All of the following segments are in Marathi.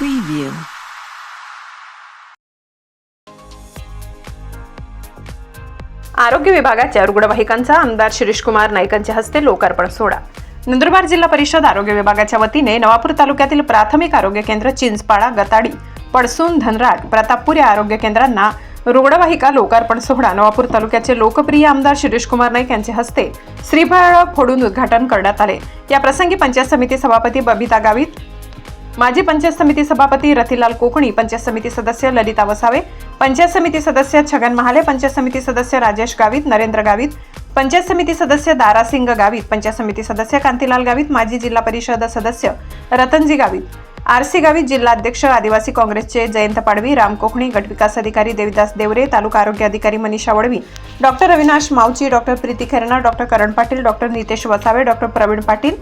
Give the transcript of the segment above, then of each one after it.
Preview. आरोग्य विभागाच्या रुग्णवाहिकांचा आमदार शिरीषकुमार नाईकांच्या हस्ते लोकार्पण सोहळा. नंदुरबार जिल्हा परिषद आरोग्य विभागाच्या वतीने नवापूर तालुक्यातील प्राथमिक आरोग्य केंद्र चिंचपाडा गताडी पडसून धनराग प्रतापपूर या आरोग्य केंद्रांना रुग्णवाहिका लोकार्पण सोहळा. नवापूर तालुक्याचे लोकप्रिय आमदार शिरीषकुमार नाईक यांच्या हस्ते श्रीफळ फोडून उद्घाटन करण्यात आले. या प्रसंगी पंचायत समिती सभापती बबिता गावित माजी पंचायत समिती सभापती रतीलाल कोकणी पंचायत समिती सदस्य ललिता वसावे पंचायत समिती सदस्य छगन महाले पंचायत समिती सदस्य राजेश गावित नरेंद्र गावित पंचायत समिती सदस्य दारासिंग गावित पंचायत समिती सदस्य कांतीलाल गावित माजी जिल्हा परिषद सदस्य रतनजी गावित आरसी गावित जिल्हा अध्यक्ष आदिवासी काँग्रेसचे जयंत पाडवी राम कोकणी गटविकास अधिकारी देविदास देवरे तालुका आरोग्य अधिकारी Manisha Vadvi doctor Avinash Mavchi doctor Preeti Khairnar doctor Karan Patil doctor Nitesh Vasave doctor Pravin Patil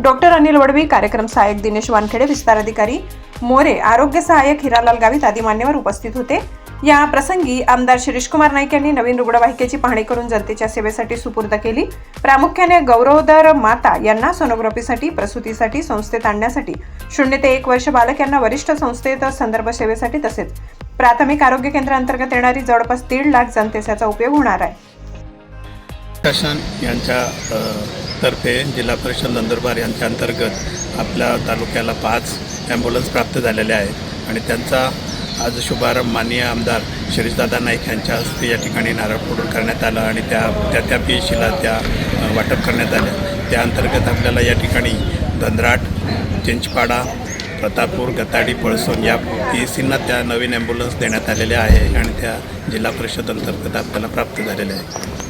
doctor Anil Vadvi कार्यक्रम सहाय्यक दिनेश वानखेडे विस्तार अधिकारी मोरे आरोग्य सहाय्यक हिरालाल गावित आदी मान्यवर उपस्थित होते. या प्रसंगी आमदार शिरीषकुमार नाईक यांनी नवीन रुग्णवाहिकेची पाहणी करून जनतेच्या सेवेसाठी सुपूर्द केली. प्रामुख्याने गौरवदर माता यांना सोनोग्राफीसाठी प्रसूतीसाठी संस्थेत आणण्यासाठी शून्य ते एक वर्ष बालक यांना वरिष्ठ संस्थेत संदर्भ सेवेसाठी तसेच प्राथमिक आरोग्य केंद्रांतर्गत येणारी जवळपास दीड लाख जनतेस याचा उपयोग होणार आहे. शासन यांच्या तर्फे जिल्हा परिषद नंदुरबार यांच्या अंतर्गत आपल्या तालुक्याला पाच ॲम्ब्युलन्स प्राप्त झालेल्या आहेत आणि त्यांचा आज शुभारंभ माननीय आमदार शिरीषदादा नाईक यांच्या हस्ते या ठिकाणी नारळ फोडून करण्यात आलं आणि त्या त्या त्या पी एच त्या वाटप करण्यात आल्या त्या अंतर्गत आपल्याला या ठिकाणी धनराट चिंचपाडा प्रतापूर गताडी पळसोन या पी एस सींना त्या नवीन ॲम्ब्युलन्स देण्यात आलेल्या आहे आणि त्या जिल्हा परिषद अंतर्गत आपल्याला प्राप्त झालेल्या आहे